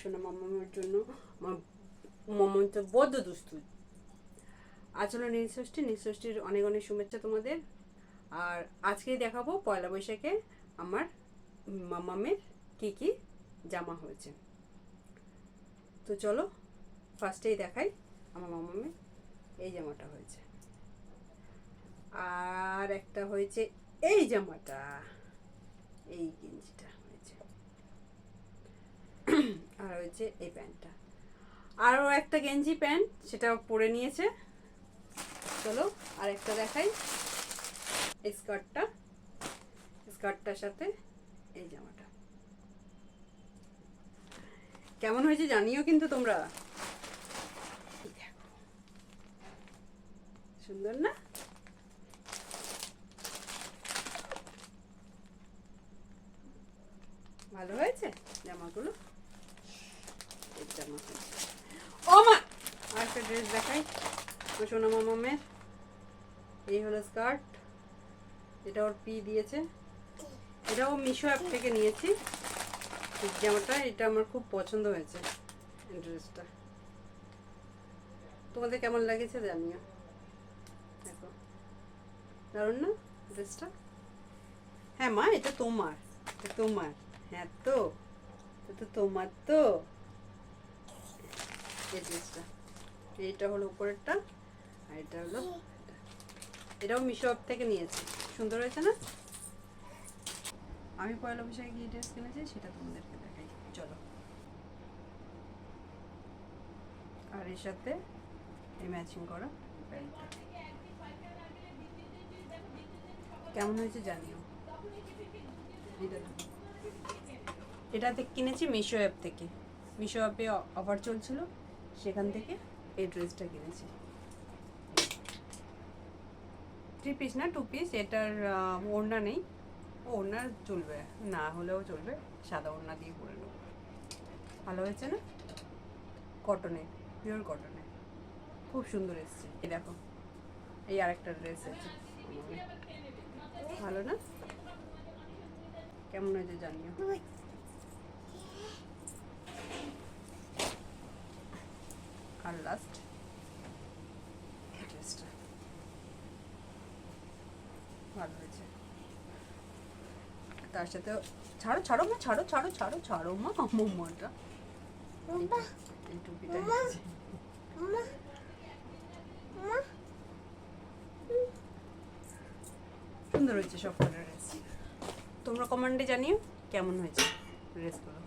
শোনা মামামের জন্য আমার মামাম তো বড্ড দুস্তু। আজ হলো নীলষষ্ঠী নীলষষ্ঠীর অনেক অনেক শুভেচ্ছা তোমাদের। আর আজকেই দেখাবো পয়লা বৈশাখে আমার মামামের কি কি জামা হয়েছে। তো চলো, ফার্স্টেই দেখাই আমার মামামের এই জামাটা হয়েছে। আর একটা হয়েছে এই জামাটা, এই গেঞ্জিটা। হয়েছে এই প্যান্টটা। আরও একটা গেঞ্জি প্যান্ট সেটা পরে নিয়েছে। চলো আর একটা দেখাই স্কার্টটা, স্কার্টটার সাথে এই জামাটা। কেমন হয়েছে জানিও কিন্তু তোমরা। সুন্দর না? ভালো হয়েছে জামাগুলো? এই জামা ও মা! আর ড্রেস দেখাই। সোনা মামামের এই হলো স্কার্ট এটা ওর পি দিয়েছে। এটাও মিশো অ্যাপ থেকে নিয়েছি। জামাটা, এটা আমার খুব পছন্দ হয়েছে ড্রেসটা তোমাদের কেমন লাগেছে জানিও। দেখো। দারুণ না ড্রেসটা হ্যাঁ মা, এটা তোমার। এটা তোমার। হ্যাঁ তো। এটা তোমার তো। এই ড্রেসটা এইটা হলো উপরেরটা, আর এটা হলো এটাও মিশো থেকে নিয়েছি। সুন্দর হয়েছে না? আমি পয়লা বৈশাখে কি ড্রেস কিনেছি সেটা তোমাদেরকে দেখাই। চলো। আর এর সাথে এই ম্যাচিং করা প্যান্টটা কেমন হয়েছে জানিও। এটাতে কিনেছি মিশো অ্যাপ থেকে। মিশো অ্যাপে অফার চলছিল। সেখান থেকে এই ড্রেসটা কিনেছি। থ্রি পিস না? টু পিস এটার ওড়না নেই। ওড়না চলবে। না হলেও চলবে। সাদা ওড়না দিয়ে পরে নেব। ভালো হয়েছে না? কটনে পিওর কটনে খুব সুন্দর এসছে। এই দেখো, এই আরেকটা ড্রেস আছে ভালো না? কেমন হয়েছে জানিও। আর লাস্ট ড্রেসটা ভালো হয়েছে তার সাথে ছাড়ো ছাড়ো মা ছাড়ো ছাড়ো ছাড়ো ছাড়ো মা মোমোটা। এই টুপিটা সুন্দর হয়েছে সব কটা ড্রেস তোমরা কমেন্টে জানিও কেমন হয়েছে ড্রেসগুলো